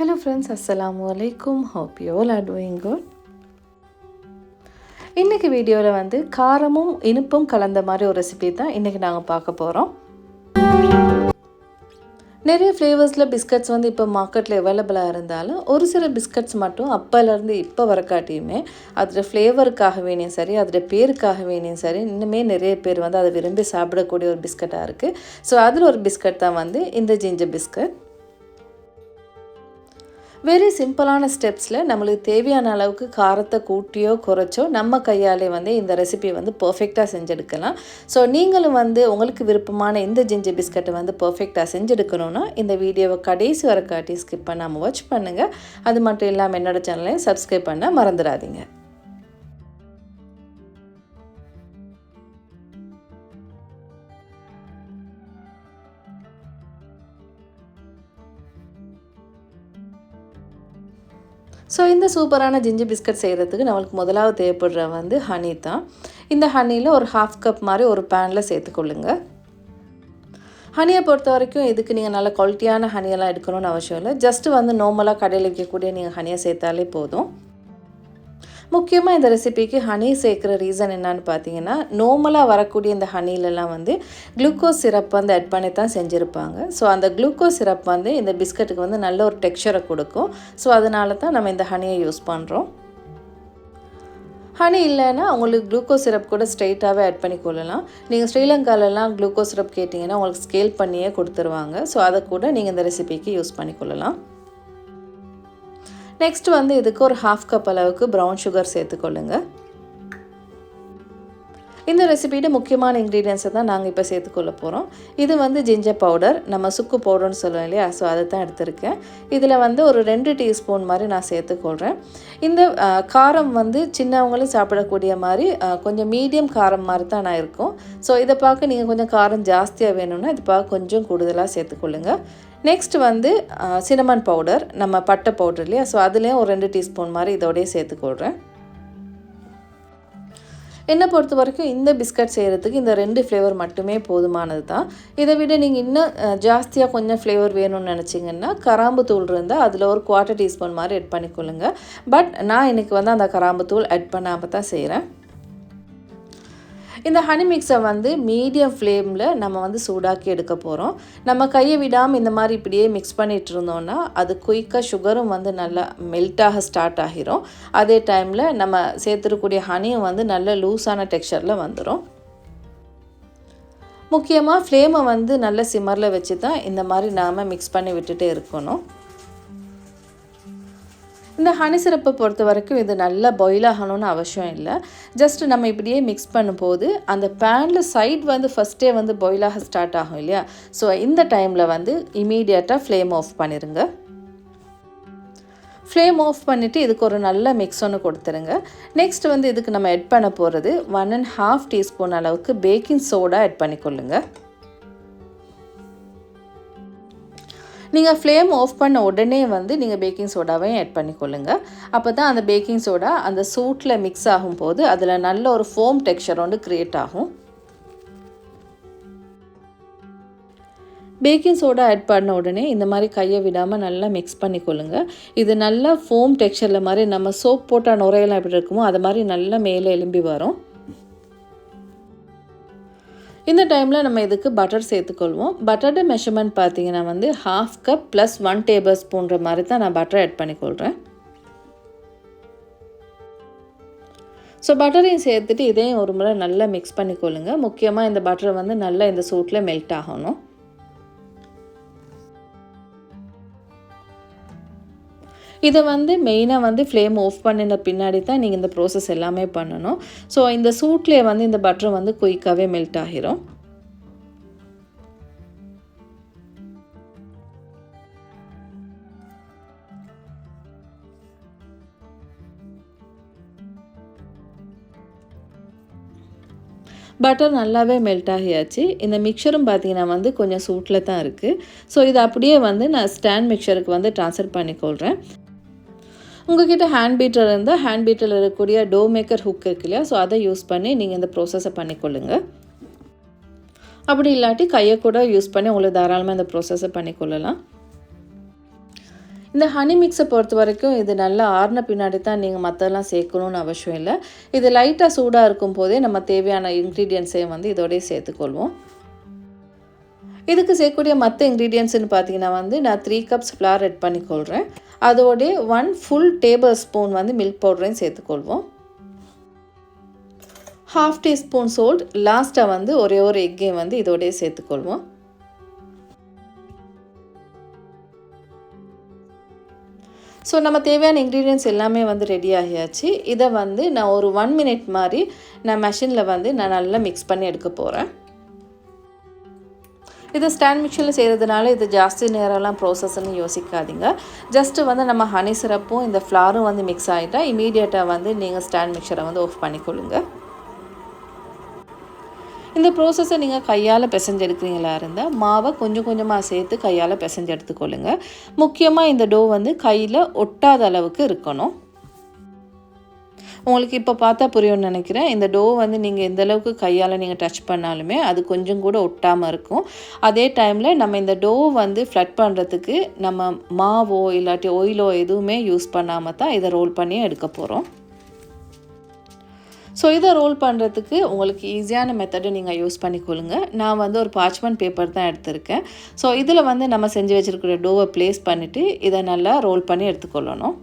Hello friends அஸ்ஸலாமு வலைக்கும் hope you all are doing good இன்றைக்கி வீடியோவில் வந்து காரமும் இனிப்பும் கலந்த மாதிரி ஒரு ரெசிபி தான் இன்றைக்கி நாங்கள் பார்க்க போகிறோம் நிறைய ஃப்ளேவர்ஸில் பிஸ்கட்ஸ் வந்து இப்போ மார்க்கெட்டில் அவைலபிளாக இருந்தாலும் ஒரு சில பிஸ்கட்ஸ் மட்டும் அப்போலேருந்து இப்போ வரக்காட்டியுமே அதோட ஃப்ளேவருக்காக வேணும் சரி அதோடய பேருக்காக வேணும் சரி இன்னுமே நிறைய பேர் வந்து அதை விரும்பி சாப்பிடக்கூடிய ஒரு பிஸ்கட்டாக இருக்குது ஸோ அதில் ஒரு பிஸ்கட் தான் வந்து இந்த ஜிஞ்சர் பிஸ்கட் வெரி சிம்பிளான ஸ்டெப்ஸில் நம்மளுக்கு தேவையான அளவுக்கு காரத்தை கூட்டியோ குறைச்சோ நம்ம கையாலே வந்து இந்த ரெசிபி வந்து பர்ஃபெக்டாக செஞ்செடுக்கலாம். ஸோ நீங்களும் வந்து உங்களுக்கு விருப்பமான இந்த ஜிஞ்சர் பிஸ்கட்டை வந்து பர்ஃபெக்டாக செஞ்செடுக்கணும்னா இந்த வீடியோவை கடைசி வர காட்டி ஸ்கிப் பண்ணாமல் வாட்ச் பண்ணுங்கள் அது மட்டும் இல்லாமல் என்னோடய சேனலையும் சப்ஸ்கிரைப் பண்ண மறந்துடாதீங்க. ஸோ இந்த சூப்பரான ஜிஞ்சு பிஸ்கட் செய்கிறதுக்கு நம்மளுக்கு முதலாவது தேவைப்படுற வந்து ஹனி தான். இந்த ஹனியில் ஒரு ஹாஃப் கப் மாதிரி ஒரு பேனில் சேர்த்துக்கொள்ளுங்க. ஹனியை பொறுத்த வரைக்கும் இதுக்கு நீங்கள் நல்ல குவாலிட்டியான ஹனியெல்லாம் எடுக்கணும்னு அவசியம் இல்லை. ஜஸ்ட்டு வந்து நார்மலாக கடையில் விற்கக்கூடிய நீங்கள் ஹனியை சேர்த்தாலே போதும். முக்கியமாக இந்த ரெசிபிக்கு ஹனி சேர்க்குற ரீசன் என்னன்னு பார்த்தீங்கன்னா நார்மலாக வரக்கூடிய இந்த ஹனிலெலாம் வந்து குளுக்கோஸ் சிரப் வந்து ஆட் பண்ணி தான் செஞ்சுருப்பாங்க. ஸோ அந்த குளுக்கோஸ் சிரப் வந்து இந்த பிஸ்கட்டுக்கு வந்து நல்ல ஒரு டெக்ஸ்சரை கொடுக்கும். ஸோ அதனால தான் நம்ம இந்த ஹனியை யூஸ் பண்ணுறோம் ஹனி இல்லைன்னா உங்களுக்கு குளுக்கோஸ் சிரப் கூட ஸ்ட்ரெயிட்டாகவே ஆட் பண்ணி கொள்ளலாம். நீங்கள் ஸ்ரீலங்காலெலாம் குளுக்கோஸ் சிரப் கேட்டிங்கன்னா உங்களுக்கு ஸ்கேல் பண்ணியே கொடுத்துருவாங்க. ஸோ அதை கூட நீங்கள் இந்த ரெசிபிக்கு யூஸ் பண்ணிக்கொள்ளலாம். நெக்ஸ்ட் வந்து இதுக்கு ஒரு ஹாஃப் கப் அளவுக்கு ப்ரௌன் சுகர் சேர்த்துக்கொள்ளுங்கள் இந்த ரெசிபியோட முக்கியமான இன்க்ரீடியன்ஸை தான் நாங்கள் இப்போ சேர்த்துக்கொள்ள போகிறோம் இது வந்து ஜிஞ்சர் பவுடர் நம்ம சுக்கு பவுடர்னு சொல்லுவோம் இல்லையா? ஸோ அதை தான் எடுத்திருக்கேன். இதில் வந்து ஒரு ரெண்டு டீஸ்பூன் மாதிரி நான் சேர்த்துக்கொள்கிறேன் இந்த காரம் வந்து சின்னவங்களும் சாப்பிடக்கூடிய மாதிரி கொஞ்சம் மீடியம் காரம் மாதிரி தான் நான் இருக்கும். ஸோ இதை பார்க்க நீங்கள் கொஞ்சம் காரம் ஜாஸ்தியாக வேணும்னா இது பார்க்க கொஞ்சம் கூடுதலாக சேர்த்துக்கொள்ளுங்கள் நெக்ஸ்ட் வந்து சினமன் பவுடர் நம்ம பட்டை பவுடர் இல்லையா? ஸோ அதுலேயும் ஒரு ரெண்டு டீஸ்பூன் மாதிரி இதோடய சேர்த்துக்கொள்கிறேன் என்னை பொறுத்த வரைக்கும் இந்த பிஸ்கட் செய்கிறதுக்கு இந்த ரெண்டு ஃப்ளேவர் மட்டுமே போதுமானது தான். இதை விட நீங்கள் இன்னும் ஜாஸ்தியாக கொஞ்சம் ஃப்ளேவர் வேணும்னு நினச்சிங்கன்னா கராம்பு தூள் இருந்தால் அதில் ஒரு குவார்ட்டர் டீஸ்பூன் மாதிரி ஆட் பண்ணிக்கொள்ளுங்க. பட் நான் இன்றைக்கி வந்து அந்த கராம்பு தூள் ஆட் பண்ணாமல் தான் செய்கிறேன் இந்த ஹனி மிக்ஸை வந்து மீடியம் ஃப்ளேமில் நம்ம வந்து சூடாக்கி எடுக்க போகிறோம் நம்ம கையை விடாமல் இந்த மாதிரி இப்படியே மிக்ஸ் பண்ணிகிட்டு இருந்தோம்னா அது குயிக்காக சுகரும் வந்து நல்லா மெல்ட்டாக ஸ்டார்ட் ஆகிரும். அதே டைமில் நம்ம சேர்த்துருக்கூடிய ஹனியும் வந்து நல்ல லூஸான டெக்ஸ்சரில் வந்துடும் முக்கியமாக ஃப்ளேமை வந்து நல்ல சிம்மரில் வச்சு தான் இந்த மாதிரி நாம் மிக்ஸ் பண்ணி விட்டுட்டே இருக்கணும். இந்த ஹனி சிரப்பை பொறுத்த வரைக்கும் இது நல்லா பாயில் ஆகணும்னு அவசியம் இல்லை. ஜஸ்ட் நம்ம இப்படியே மிக்ஸ் பண்ணும்போது அந்த பேனில் சைட் வந்து ஃபஸ்ட்டே வந்து பாயில் ஆக ஸ்டார்ட் ஆகும் இல்லையா? ஸோ இந்த டைமில் வந்து இமீடியட்டாக ஃப்ளேம் ஆஃப் பண்ணிடுங்க ஃப்ளேம் ஆஃப் பண்ணிவிட்டு இதுக்கு ஒரு நல்ல மிக்ஸ் ஒன்று கொடுத்துருங்க. நெக்ஸ்ட் வந்து இதுக்கு நம்ம எட் பண்ண போகிறது ஒன் அண்ட் ஹாஃப் டீஸ்பூன் அளவுக்கு பேக்கிங் சோடா எட் பண்ணிக்கொள்ளுங்கள் நீங்கள் ஃப்ளேம் ஆஃப் பண்ண உடனே வந்து நீங்கள் பேக்கிங் சோடாவையும் ஆட் பண்ணிக்கொள்ளுங்க. அப்போ தான் அந்த பேக்கிங் சோடா அந்த சூட்டில் மிக்ஸ் ஆகும்போது அதில் நல்ல ஒரு ஃபோம் டெக்ஸ்சர் வந்து க்ரியேட் ஆகும். பேக்கிங் சோடா ஆட் பண்ண உடனே இந்த மாதிரி கையை விடாமல் நல்லா மிக்ஸ் பண்ணிக்கொள்ளுங்க. இது நல்லா ஃபோம் டெக்ஸ்சரில் மாதிரி நம்ம சோப் போட்டால் நுரையெல்லாம் எப்படி இருக்குமோ அது மாதிரி நல்லா மேலே எலும்பி வரும். இந்த டைமில் நம்ம இதுக்கு பட்டர் சேர்த்துக்கொள்வோம். பட்டரோட மெஷர்மெண்ட் பார்த்தீங்கன்னா வந்து half cup plus one table ஸ்பூன்ற மாதிரி தான் நான் பட்டர் ஆட் பண்ணிக்கொள்கிறேன் ஸோ பட்டரையும் சேர்த்துட்டு இதையும் ஒரு முறை நல்லா மிக்ஸ் பண்ணிக்கொள்ளுங்கள் முக்கியமாக இந்த பட்டர் வந்து நல்லா இந்த சூட்டில் மெல்ட் ஆகணும். இதை வந்து மெயினாக வந்து ஃப்ளேம் ஆஃப் பண்ணின பின்னாடி தான் நீங்கள் இந்த ப்ராசஸ் எல்லாமே பண்ணணும். ஸோ இந்த சூட்லேயே வந்து இந்த பட்டர் வந்து குயிக்காகவே மெல்ட் ஆகிரும். பட்டர் நல்லாவே மெல்ட் ஆகியாச்சு. இந்த மிக்சரும் பார்த்தீங்கன்னா வந்து கொஞ்சம் சூட்டில் தான் இருக்குது ஸோ இது அப்படியே வந்து நான் ஸ்டாண்ட் மிக்சருக்கு வந்து ட்ரான்ஸ்ஃபர் பண்ணிக்கொள்கிறேன் உங்ககிட்ட ஹேண்ட் பீட்டர் இருந்தால் ஹேண்ட் பீட்டரில் இருக்கக்கூடிய டோ மேக்கர் ஹுக் இருக்கு இல்லையா? ஸோ அதை யூஸ் பண்ணி நீங்கள் இந்த ப்ரோசஸை பண்ணிக்கொள்ளுங்க. அப்படி இல்லாட்டி கையை கூட யூஸ் பண்ணி உங்களுக்கு தாராளமாக இந்த ப்ரோசஸை பண்ணிக்கொள்ளலாம். இந்த ஹனி மிக்ஸை பொறுத்த வரைக்கும் இது நல்லா ஆறின பின்னாடி தான் நீங்கள் மற்றெல்லாம் சேர்க்கணும்னு அவசியம் இல்லை. இது லைட்டாக சூடாக இருக்கும் போதே நம்ம தேவையான இன்க்ரீடியன்ஸையும் வந்து இதோடய சேர்த்துக்கொள்வோம். இதுக்கு சேர்க்கக்கூடிய மற்ற இன்க்ரீடியன்ஸ்னு பார்த்தீங்கன்னா வந்து நான் த்ரீ கப்ஸ் ஃப்ளார் ரெட் பண்ணிக்கொள்கிறேன் அதோடைய ஒன் ஃபுல் டேபிள் ஸ்பூன் வந்து மில்க் பவுடரையும் சேர்த்துக்கொள்வோம். ஹாஃப் டீஸ்பூன் சோல்ட் லாஸ்ட்டாக வந்து ஒரே ஒரு எக்கையும் வந்து இதோடய சேர்த்துக்கொள்வோம். ஸோ நம்ம தேவையான இன்க்ரீடியன்ஸ் எல்லாமே வந்து ரெடி ஆகியாச்சு. இதை வந்து நான் ஒரு ஒன் மினிட் மாதிரி நான் மெஷினில் வந்து நான் நல்லா மிக்ஸ் பண்ணி எடுக்க போகிறேன் இது ஸ்டாண்ட் மிக்சரில் செய்கிறதுனால இது ஜாஸ்தி நேரம்லாம் ப்ரோசஸ்ன்னு யோசிக்காதீங்க. ஜஸ்ட்டு வந்து நம்ம ஹனி சிரப்பும் இந்த ஃப்ளாரும் வந்து மிக்ஸ் ஆகிட்டால் இமீடியட்டாக வந்து நீங்கள் ஸ்டாண்ட் மிக்சரை வந்து ஆஃப் பண்ணிக்கொள்ளுங்க. இந்த ப்ரோசஸை நீங்கள் கையால் பிசைஞ்செடுக்கிறீங்களா இருந்தால் மாவை கொஞ்சம் கொஞ்சமாக சேர்த்து கையால் பிசைஞ்செடுத்துக்கொள்ளுங்க. முக்கியமாக இந்த டோ வந்து கையில் ஒட்டாத அளவுக்கு இருக்கணும். உங்களுக்கு இப்போ பார்த்தா புரியும்னு நினைக்கிறேன். இந்த டோ வந்து நீங்கள் எந்தளவுக்கு கையால் நீங்கள் டச் பண்ணாலுமே அது கொஞ்சம் கூட ஒட்டாமல் இருக்கும். அதே டைமில் நம்ம இந்த டோ வந்து ஃப்ளட் பண்ணுறதுக்கு நம்ம மாவோ இல்லாட்டி ஒயிலோ எதுவுமே யூஸ் பண்ணாமல் தான் இதை ரோல் பண்ணி எடுக்க போகிறோம் ஸோ இதை ரோல் பண்ணுறதுக்கு உங்களுக்கு ஈஸியான மெத்தடை நீங்கள் யூஸ் பண்ணிக்கொள்ளுங்க நான் வந்து ஒரு பார்ச்மெண்ட் பேப்பர் தான் எடுத்திருக்கேன். ஸோ இதில் வந்து நம்ம செஞ்சு வச்சுருக்கிற டோவை ப்ளேஸ் பண்ணிவிட்டு இதை நல்லா ரோல் பண்ணி எடுத்துக்கொள்ளணும்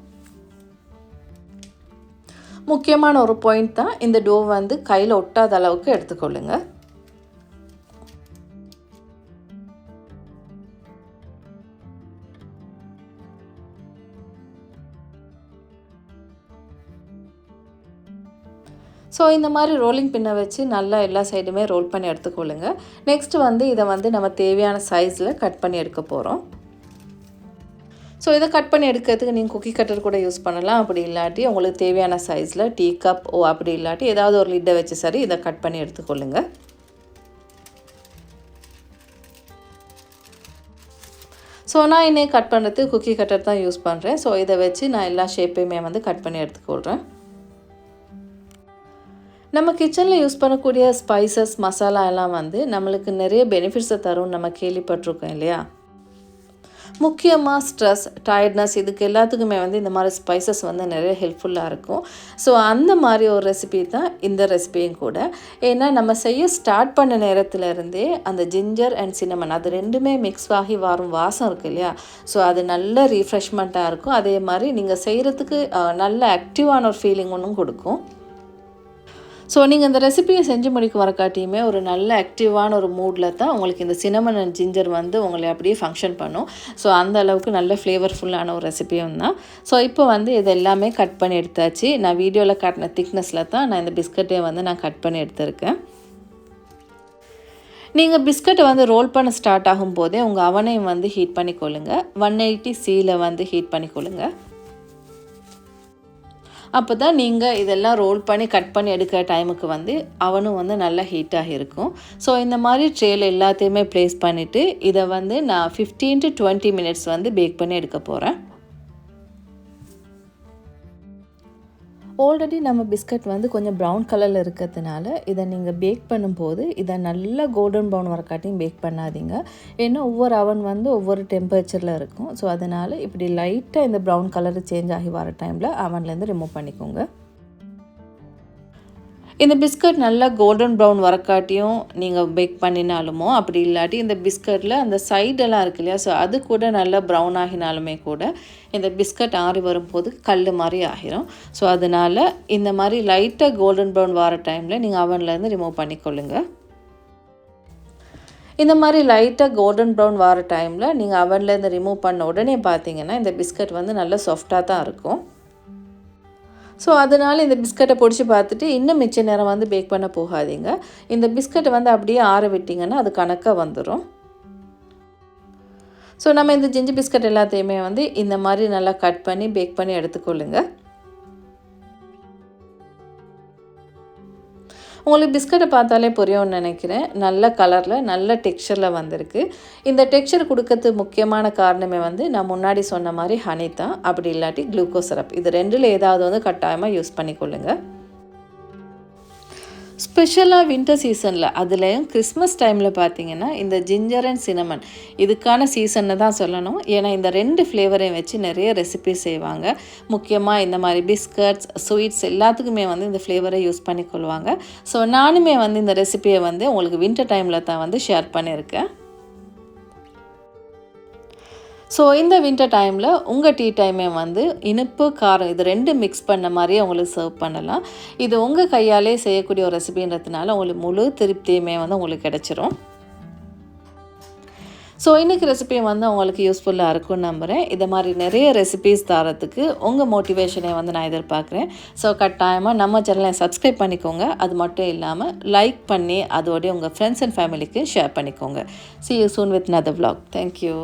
முக்கியமான ஒரு பாயிண்ட் தான் இந்த டோ வந்து கையில் ஒட்டாத அளவுக்கு எடுத்துக்கொள்ளுங்க. ஸோ இந்த மாதிரி ரோலிங் பின்னை வச்சு நல்லா எல்லா சைடுமே ரோல் பண்ணி எடுத்துக்கொள்ளுங்க. நெக்ஸ்ட்டு வந்து இதை வந்து நம்ம தேவையான சைஸில் கட் பண்ணி எடுக்க போகிறோம் ஸோ இதை கட் பண்ணி எடுக்கிறதுக்கு நீங்கள் குக்கி கட்டர் கூட யூஸ் பண்ணலாம். அப்படி இல்லாட்டி உங்களுக்கு தேவையான சைஸில் டீ கப் ஓ அப்படி இல்லாட்டி ஏதாவது ஒரு லிட்டை வச்சு சரி இதை கட் பண்ணி எடுத்துக்கொள்ளுங்கள் ஸோ நான் இன்னைக்கு கட் பண்ணுறதுக்கு குக்கி கட்டர் தான் யூஸ் பண்ணுறேன் ஸோ இதை வச்சு நான் எல்லா ஷேப்பையுமே வந்து கட் பண்ணி எடுத்துக்கொள்கிறேன் நம்ம கிச்சனில் யூஸ் பண்ணக்கூடிய ஸ்பைசஸ் மசாலா எல்லாம் வந்து நம்மளுக்கு நிறைய பெனிஃபிட்ஸை தரும் நம்ம கேள்விப்பட்டிருக்கோம் இல்லையா? முக்கியமாக ஸ்ட்ரெஸ் டயர்ட்னஸ் இதுக்கு எல்லாத்துக்குமே வந்து இந்த மாதிரி ஸ்பைசஸ் வந்து நிறைய ஹெல்ப்ஃபுல்லாக இருக்கும். ஸோ அந்த மாதிரி ஒரு ரெசிபி தான் இந்த ரெசிபியும் கூட. ஏன்னா நம்ம செய்ய ஸ்டார்ட் பண்ண நேரத்தில் இருந்தே அந்த ஜிஞ்சர் அண்ட் சின்னமன் அது ரெண்டுமே மிக்ஸ் ஆகி வரும் வாசம் இருக்குது இல்லையா? ஸோ அது நல்ல ரீஃப்ரெஷ்மெண்ட்டாக இருக்கும். அதே மாதிரி நீங்கள் செய்கிறதுக்கு நல்ல ஆக்டிவான ஒரு ஃபீலிங் ஒன்றும் கொடுக்கும். ஸோ நீங்கள் இந்த ரெசிபியை செஞ்சு முடிக்க வரக்காட்டியுமே ஒரு நல்ல ஆக்டிவான ஒரு மூடில் தான் உங்களுக்கு இந்த சினமன் அண்ட் ஜிஞ்சர் வந்து உங்களை அப்படியே ஃபங்க்ஷன் பண்ணும். ஸோ அந்த அளவுக்கு நல்ல ஃப்ளேவர்ஃபுல்லான ஒரு ரெசிபியும் தான். ஸோ இப்போ வந்து இது எல்லாமே கட் பண்ணி எடுத்தாச்சு. நான் வீடியோவில் காட்டின திக்னஸில் தான் நான் இந்த பிஸ்கட்டை வந்து நான் கட் பண்ணி எடுத்திருக்கேன். நீங்கள் பிஸ்கட்டை வந்து ரோல் பண்ண ஸ்டார்ட் ஆகும் போதே உங்கள் அவனையும் வந்து ஹீட் பண்ணிக்கொள்ளுங்க. ஒன் எயிட்டி சியில் வந்து ஹீட் பண்ணிக்கொள்ளுங்கள் அப்போ தான் நீங்கள் இதெல்லாம் ரோல் பண்ணி கட் பண்ணி எடுக்கிற டைமுக்கு வந்து அவனும் வந்து நல்லா ஹீட்டாக இருக்கும். ஸோ இந்த மாதிரி ட்ரேயில் எல்லாத்தையுமே ப்ளேஸ் பண்ணிவிட்டு இதை வந்து நான் ஃபிஃப்டீன் டு டுவெண்ட்டி மினிட்ஸ் வந்து பேக் பண்ணி எடுக்க போகிறேன் ஆல்ரெடி நம்ம பிஸ்கட் வந்து கொஞ்சம் ப்ரௌன் கலரில் இருக்கிறதுனால இதை நீங்கள் பேக் பண்ணும்போது இதை நல்லா கோல்டன் ப்ரௌன் வரக்காட்டியும் பேக் பண்ணாதீங்க. ஏன்னா ஒவ்வொரு அவன் வந்து ஒவ்வொரு டெம்பரேச்சரில் இருக்கும். ஸோ அதனால் இப்படி லைட்டாக இந்த ப்ரௌன் கலர் சேஞ்ச் ஆகி வர டைமில் அவன்லேருந்து ரிமூவ் பண்ணிக்கோங்க. இந்த பிஸ்கட் நல்லா கோல்டன் ப்ரௌன் வரக்காட்டியும் நீங்கள் பேக் பண்ணினாலுமோ அப்படி இல்லாட்டி இந்த பிஸ்கட்டில் அந்த சைடெல்லாம் இருக்கு இல்லையா? ஸோ அது கூட நல்லா ப்ரௌன் ஆகினாலுமே கூட இந்த பிஸ்கட் ஆறி வரும்போது கல் மாதிரி ஆகிரும். ஸோ அதனால் இந்த மாதிரி லைட்டாக கோல்டன் ப்ரௌன் வர டைமில் நீங்கள் அவன்லேருந்து ரிமூவ் பண்ணிக்கொள்ளுங்கள் இந்த மாதிரி லைட்டாக கோல்டன் ப்ரௌன் வர டைமில் நீங்கள் அவன்லேருந்து ரிமூவ் பண்ண உடனே பார்த்தீங்கன்னா இந்த பிஸ்கட் வந்து நல்லா சாஃப்டாக தான் இருக்கும். ஸோ அதனால் இந்த பிஸ்கட்டை பிடிச்சி பார்த்துட்டு இன்னும் மிச்ச நேரம் வந்து பேக் பண்ண போகாதீங்க. இந்த பிஸ்கட்டை வந்து அப்படியே ஆற விட்டிங்கன்னா அது கணக்காக வந்துடும் ஸோ நம்ம இந்த ஜிஞ்சு பிஸ்கட் எல்லாத்தையுமே வந்து இந்த மாதிரி நல்லா கட் பண்ணி பேக் பண்ணி எடுத்துக்கொள்ளுங்கள் உங்களுக்கு பிஸ்கட்டை பார்த்தாலே புரியும்னு நினைக்கிறேன். நல்ல கலரில் நல்ல டெக்ஸ்சரில் வந்திருக்கு. இந்த டெக்ஸ்சர் கொடுக்கறது முக்கியமான காரணமே வந்து நான் முன்னாடி சொன்ன மாதிரி ஹனி தான். அப்படி இல்லாட்டி குளுக்கோஸ் சிரப் இது ரெண்டில் ஏதாவது வந்து கட்டாயமாக யூஸ் பண்ணிக்கொள்ளுங்கள் ஸ்பெஷலாக வின்டர் சீசனில் அதுலேயும் கிறிஸ்மஸ் டைமில் பார்த்தீங்கன்னா இந்த ஜிஞ்சர் அண்ட் சினமன் இதுக்கான சீசன்னு தான் சொல்லணும். ஏன்னா இந்த ரெண்டு ஃப்ளேவரையும் வச்சு நிறைய ரெசிபி செய்வாங்க. முக்கியமாக இந்த மாதிரி பிஸ்கட்ஸ் ஸ்வீட்ஸ் எல்லாத்துக்குமே வந்து இந்த ஃப்ளேவரை யூஸ் பண்ணிக்கொள்வாங்க. ஸோ நானுமே வந்து இந்த ரெசிபியை வந்து உங்களுக்கு வின்டர் டைமில் தான் வந்து ஷேர் பண்ணியிருக்கேன். ஸோ இந்த வின்டர் டைமில் உங்கள் டீ டைமே வந்து இனிப்பு காரம் இது ரெண்டு மிக்ஸ் பண்ண மாதிரியே உங்களுக்கு சர்வ் பண்ணலாம். இது உங்கள் கையாலே செய்யக்கூடிய ஒரு ரெசிபின்றதுனால உங்களுக்கு முழு திருப்தியுமே வந்து உங்களுக்கு கிடச்சிரும். ஸோ இன்றைக்கி ரெசிபி வந்து உங்களுக்கு யூஸ்ஃபுல்லாக இருக்கும்னு நம்புகிறேன் இதை மாதிரி நிறைய ரெசிபிஸ் தரத்துக்கு உங்கள் மோட்டிவேஷனை வந்து நான் எதிர்பார்க்குறேன். ஸோ கட்டாயமாக நம்ம சேனலை சப்ஸ்கிரைப் பண்ணிக்கோங்க. அது மட்டும் இல்லாமல் லைக் பண்ணி அதோடய உங்கள் ஃப்ரெண்ட்ஸ் அண்ட் ஃபேமிலிக்கு ஷேர் பண்ணிக்கோங்க. See you soon with another vlog. Thank you